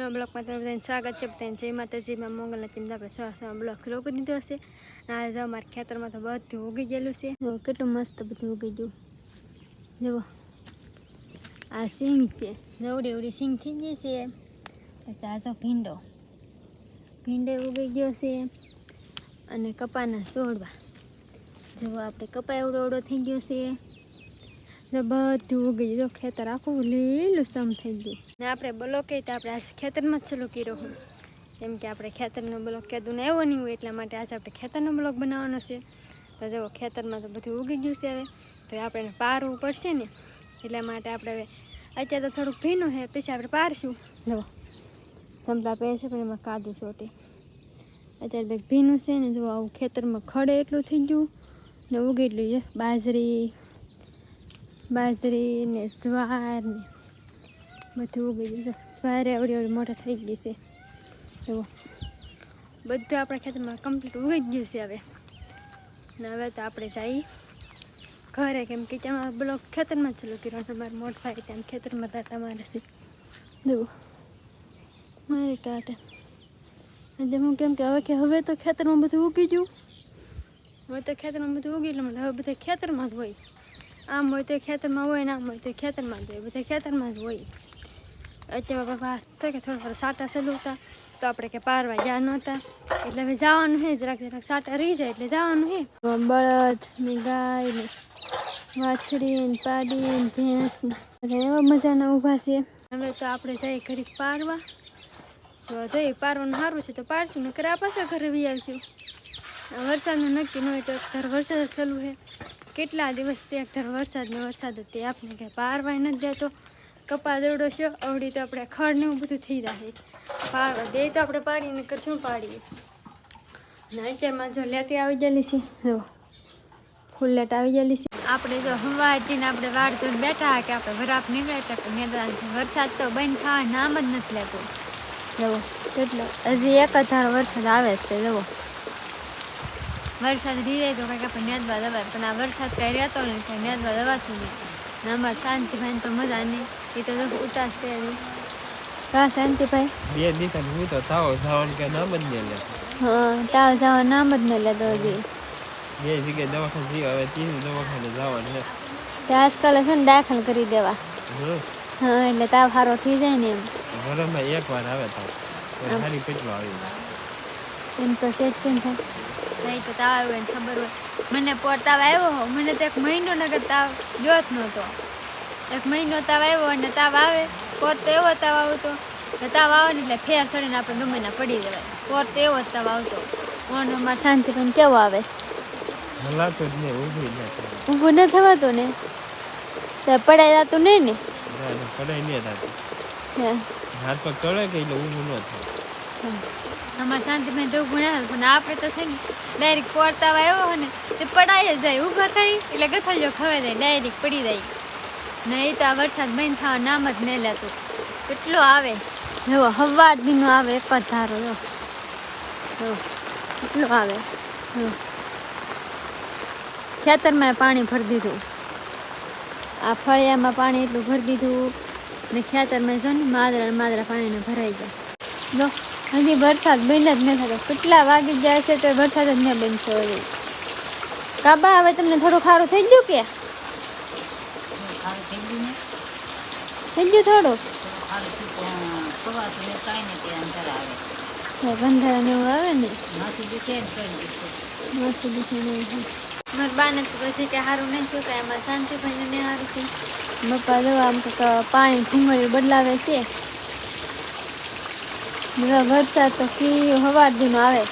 નવા બ્લોકમાં તમે બધાને સ્વાગત છે બધાને જય માતાજીમાં મંગલના ટીમ આપણે સવા સવા બ્લોક શરૂ કરી દીધો હશે આ જો અમારા ખેતરમાં તો બધું ઉગી ગયેલું છે કેટલું મસ્ત બધું ઉગી ગયું જુઓ આ સિંગ છે જવડી એવડી સિંગ થઈ ગઈ છે પછી આ જો ભીંડો ભીંડો ઉગી ગયો છે અને કપાના છોડવા જુઓ આપણે કપા એવડો એવડો થઈ ગયો છે બધું ઉગી ગયું. ખેતર આખું લીલું સમ થઈ ગયું. ને આપણે બ્લોક તો આપણે આ ખેતરમાં જ ચાલુ કર્યો હું. જેમ કે આપણે ખેતરનો બ્લોક કીધું ને એવો નહીં હોય એટલા માટે આજે આપણે ખેતરનો બ્લોક બનાવવાનો છે. તો જો ખેતરમાં તો બધું ઉગી ગયું છે હવે. તો આપણે પારવું પડશે ને. એટલા માટે આપણે હવે અત્યારે તો થોડુંક ભીનું છે, પછી આપણે પારશું. જો સંપલા પહેરે છે, પણ એમાં કાદું ચોટે. અત્યારે કંઈક ભીનું છે ને, જો આવું ખેતરમાં ખડે એટલું થઈ ગયું. ને ઉગી એટલું છે, બાજરી. બાજરી ને જ્વાર ને બધું ઉગી ગયું છે. સ્વારે અવડી અવડી મોટા થઈ ગઈ છે. એવું બધું આપણા ખેતરમાં કમ્પ્લીટ ઉગી ગયું છે હવે. ને હવે તો આપણે જઈ ઘરે કેમ કે ત્યાં બ્લોક ખેતરમાં ચાલુ કર્યો તમારે મોટ ભાઈ ત્યાં ખેતરમાં હતા તમારે છે. જુઓ. મારી કાંટે એટલે હું કેમ કે હવે કે હવે તો ખેતરમાં બધું ઉગી ગયું. હવે તો ખેતરમાં બધું ઉગી એટલે હવે બધા ખેતરમાં જ હોય. આમ હોય તો ખેતરમાં હોય ને આમ હોય તો ખેતરમાં જ હોય. બધા ખેતરમાં જ હોય. અત્યારે બાપા થાય કે થોડા થોડા સાટા ચાલુ તો આપણે કે પારવા ગયા નહોતા. એટલે હવે જવાનું હે જરાક જરાક સાટા રહી જાય એટલે જવાનું હે. બળદ ને ગાય ને વાછડી ને પાડી ને ભેંસ ને એવા મજાના ઊભા છે. હવે તો આપણે જઈએ ઘડીક પારવા. જો જઈ પારવાનું સારું છે તો પારશું નકર આ પાછા ઘરે વી આવશું. વરસાદનું નક્કી ન હોય તો અત્યારે વરસાદ ચાલુ છે કેટલા દિવસથી અત્યારે વરસાદ ને વરસાદ જ તે આપણે કે પારવાય નથી જતો કપા દોડો છે અવડી તો આપણે ખડ ને બધું થઈ જાય. પાડવા દે તો આપણે પાડીને કરશું પાડીએ? ને અત્યારમાં જો લેટી આવી ગયેલી છે, જો ફૂલ લેટ આવી ગયેલી છે. આપણે જો હવાટીને આપણે વાડ તો બેઠા કે આપણે વરાપ નીકળે તો મેદાન વરસાદ તો બંધ થવા નામ જ નથી લેતો. જવો કેટલો હજી એક હજાર વરસાદ આવે છે જવો વરસાદ ધીરે તો કંઈક આપણે બાદ અવાય. પણ આ વરસાદ પહેર્યા રહેતો નહીં કંઈ બાદ દવાતું નહીં. ને અમારે શાંતિભાઈ તો મજા નહીં. એ તો ઉતાસ છે હજી. શાંતિભાઈ બે દીકરા હું તો તાવ જવાનું કે નામ જ નહીં લે. હા તાવ જવા નામ જ ન લેતો હજી. બે જગ્યાએ દવાખાને જઈ હવે ત્રીજું દવાખાને જવાનું છે. તે આજકાલ છે ને દાખલ કરી દેવા. હા એટલે તાવ સારો થઈ જાય ને એમ. વરસમાં એક વાર આવે તાવ. સારી કેટલો આવી જાય. એમ તો સેજ કેમ થાય નહીં તો તાવ આવ્યો એને ખબર હોય. મને પોર તાવ આવ્યો હો. મને તો એક મહિનો નગર તાવ જોત નહોતો. એક મહિનો તાવ આવ્યો અને તાવ આવે. પોર તો એવો તાવ આવતો તાવ આવે ને એટલે ફેર ચડીને આપણે ગમે પડી જવાય. પોર તો એવો તાવ આવતો. ઓનો અમારે શાંતિ પણ કેવો આવે? હલાતો જ નહીં ઊભું જ ના ઊભું ન થવાતું ને? તો પડાઈ જતું નહીં ને? ના, ના, પડાય નહીં થતી હે. હાથ પગ ચડે કે એટલે ઊભું ન થાય. અમારે શાંતિભાઈ તો થાય પણ આપણે તો છે ને ડાયરેક્ટ પોરતા આવ્યો હોય ને તે પડાય જ જાય, ઊભા થઈ, એટલે ગથળિયો ખવાઈ જાય ડાયરેક્ટ પડી જાય. નહીં તો આ વરસાદ બંધ થવા નામ જ નહીં લેતું. કેટલો આવે? જો હવાર દીનો આવે, એક જ ધારો જો કેટલો આવે? ખેતરમાં પાણી ભરી દીધું. આ ફળિયામાં પાણી એટલું ભરી દીધું ને ખેતરમાં જો ને માદરા માદરા પાણીને ભરાઈ જાય. જો હજી વરસાદ બંધ જ ન થતો. કેટલા વાગી જાય છે તો વરસાદ જ ન બંધ થયો હજી કાબા હવે તમને થોડું ખારું થઈ ગયું કે? થઈ ગયું થોડું? બંધારણ એવું આવે ને? માથું દુખે ને મારા બાને તો પછી કે સારું નહીં થયું કે એમાં શાંતિ ભાઈને નહીં સારું થયું બપા જો આમ તો પાણી ભૂંગળીયું બદલાવે છે. વરસાદ તો કી હવાર દીનો આવે.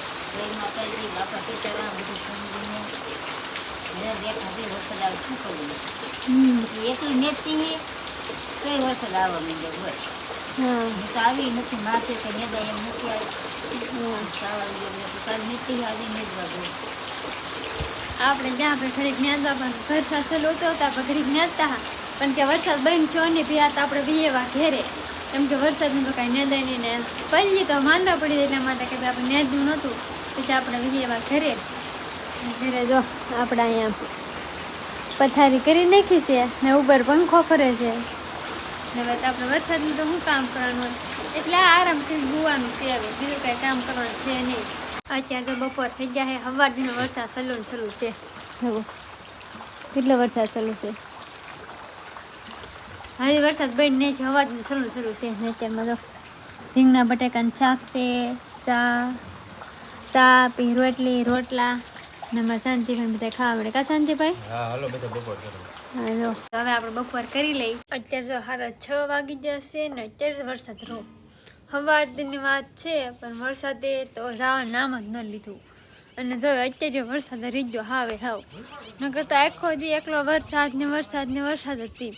એટલી નેતી કઈ વરસાદ આવવા માંડ્યો હોય આવી નથી માથે કે નેદા એમ નથી આવી આપણે જ્યાં આપણે ઘરે ન્યાદવા પણ વરસાદ ચાલુ હતો. આપણે ન્યાદતા પણ કે વરસાદ બંધ છો ને ભી આપણે બીએવા ઘેરે. કેમ કે વરસાદનું તો કાંઈ નેદાય નહીં ને પહેલી તો માંદા પડી એટલા માટે કે આપણે નેદવું નહોતું. પછી આપણે બીજી એવા ઘરે. ઘરે જો આપણે અહીંયા પથારી કરી નાખી છે ને ઉપર પંખો ફરે છે. ને આપણે વરસાદનું તો શું કામ કરવાનું એટલે આ આરામથી ગુવાનું છે હવે. બીજું કાંઈ કામ કરવાનું છે નહીં. અત્યારે તો બપોર થઈ ગયા છે. સવાર દિનો વરસાદ સલું ને સલું છે. કેટલો વરસાદ ચાલુ છે. હવે વરસાદ બંધ ને છે હવા જ સલું સલું છે. નેચર અત્યારમાં તો રીંગણા બટાકાનું શાક છે ચા ચા પી રોટલી રોટલા ને અમારે શાંતિભાઈ બધા ખાવા મળે. કા શાંતિભાઈ? હા હાલો બધા બપોર હવે આપણે બપોર કરી લઈ. અત્યારે જો સાડા છ વાગી જશે ને અત્યારે વરસાદ રહો હવારની વાત છે પણ વરસાદે તો જવા નામ જ ન લીધું. અને જો અત્યારે વરસાદ રીજો હાવે હાવ. નકર તો આખો દી એકલો વરસાદ ને વરસાદ ને વરસાદ હતી.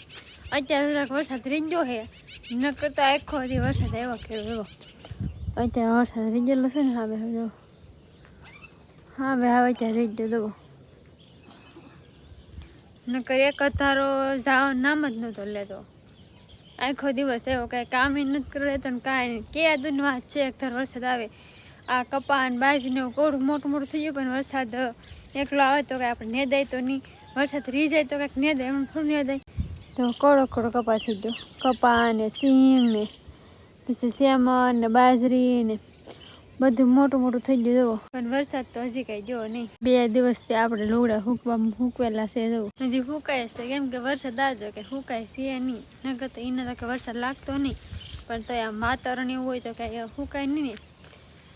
અત્યારે વરસાદ રીજો હે. નકર તો આખો દી વરસાદ આવ્યો કેવો એવો. અત્યારે વરસાદ રીજેલો છે ને હાવે જો. હવે હવે અત્યારે રીજો દો નકર એક ધારો જાવ નામ જ નહોતો લેતો. આખો દિવસ એવો કાંઈ કામ નથી કરે તો કાંઈ કે વાત છે? એક વરસાદ આવે. આ કપાન બાજને એવું કોડું મોટું મોટું થઈ ગયું, પણ વરસાદ એકલો આવે તો કાંઈ આપણે નેદાય તો નહીં. વરસાદ રહી જાય તો કાંઈક નેદાય, એમ થોડું નેદાય. તો કોળો કોળો કપા થઈ ગયો. કપા ને સીંગ ને, પછી સેમન ને બાજરી ને, બધું મોટું મોટું થઈ ગયું, જુઓ. પણ વરસાદ તો હજી કાંઈ જો નહીં. બે દિવસથી આપણે લુગડા હુકવા, હુકવેલા છે જવું હજી હુકાય છે, કેમ કે વરસાદ આવજો કે હુકાય છે નહીં. નગર તો એના તો વરસાદ લાગતો નહીં. પણ તો આમ વાતાવરણ એવું હોય તો કાંઈ હુકાય નહીં ને.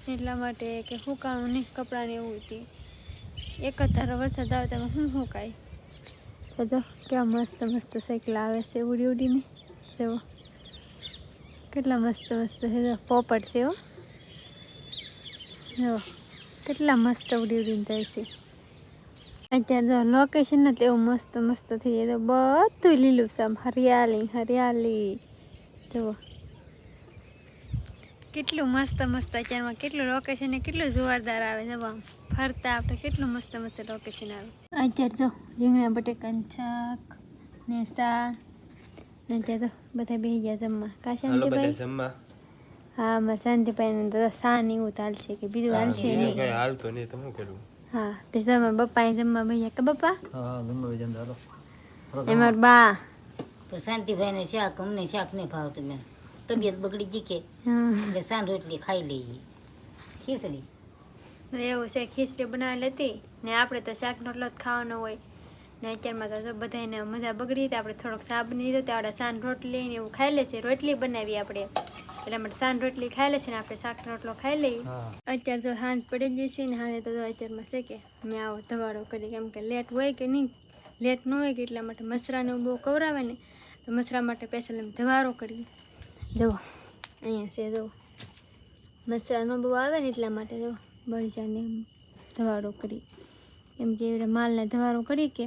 એટલા માટે કે હુકાણું નહીં કપડાને એવું હતી. એક જ ધારો વરસાદ આવે તમે શું હુકાય? તો જો કેવા મસ્ત મસ્ત સાયકલ આવે છે ઉડી ઉડીને? જુઓ કેટલા મસ્ત મસ્ત છે પોપટ છે જો કેટલા મસ્ત ઉડી ઉડીને જાય છે. અત્યારે જો લોકેશન જ એવું મસ્ત મસ્ત થઈ જાય, તો બધું લીલું સામ હરિયાળી હરિયાળી. જુઓ કેટલું મસ્ત મસ્ત અત્યારમાં કેટલું લોકેશન કેટલું જોરદાર આવે છે આમ ફરતા આપણે કેટલું મસ્ત મસ્ત લોકેશન આવે. અત્યારે જો રીંગણા બટેકાનું શાક ને શાક. ને અત્યારે તો બધા બેસી ગયા જમવા. કા શાંતિભાઈ? જમવા. હા અમારે શાંતિભાઈ ને તો સા ને એવું ચાલશે કે બીજું હાલશે નહીં. કઈ હાલતો નહીં તો શું કરું? હા તે જમા બપ્પા જમવા ભાઈ કે બપ્પા? હા જમવા જમવા હાલો. એમાં બા. તો શાંતિભાઈને શાક અમને શાક નહીં ભાવતું મેં. તબિયત બગડી ગઈ કે એટલે સાંજ રોટલી ખાઈ લઈએ. ખીચડી. એવું છે ખીચડી બનાવેલી હતી ને આપણે તો શાકનો રોટલો જ ખાવાનો હોય. ને અત્યારમાં તો બધાને મજા બગડી હતી. આપણે થોડોક સાબ બની દીધો તો આપણે સાન રોટલી ને એવું ખાઈ લેશે રોટલી બનાવી આપણે. એટલે માટે સાંજ રોટલી ખાઈ લેશે ને આપણે શાક રોટલો ખાઈ લઈએ. અત્યારે જો સાંજ પડી જશે ને હાલે તો અત્યારમાં છે કે મેં આવો ધવાડો કરી કેમ કે લેટ હોય કે નહીં. લેટ ન હોય કે એટલા માટે મસરાને બહુ કવરાવે ને. તો મસરા માટે સ્પેશિયલ એમ ધવારો કરીએ. જુઓ અહીંયા છે જુઓ મસરાનો બહુ આવે ને એટલા માટે જો બળજાને ધવારો કરી. એમ કે માલને ધવારો કરી કે,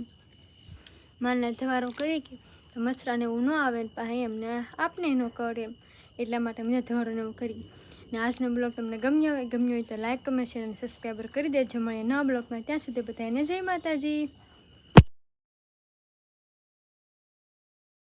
માલને ધવારો કરી કે મસરાને એવું ન આવે પાસે એમને આપને ન કરે એમ. એટલા માટે અમને ધવારોને એવું કરી. ને આજનો બ્લોગ તમને ગમ્યો હોય ગમ્યો હોય તો લાઇક કમેન્ટ, શેર અને સબસ્ક્રાઈબર કરી દેજો. મળીએ નવા બ્લોગમાં. ત્યાં સુધી બધાને જય માતાજી.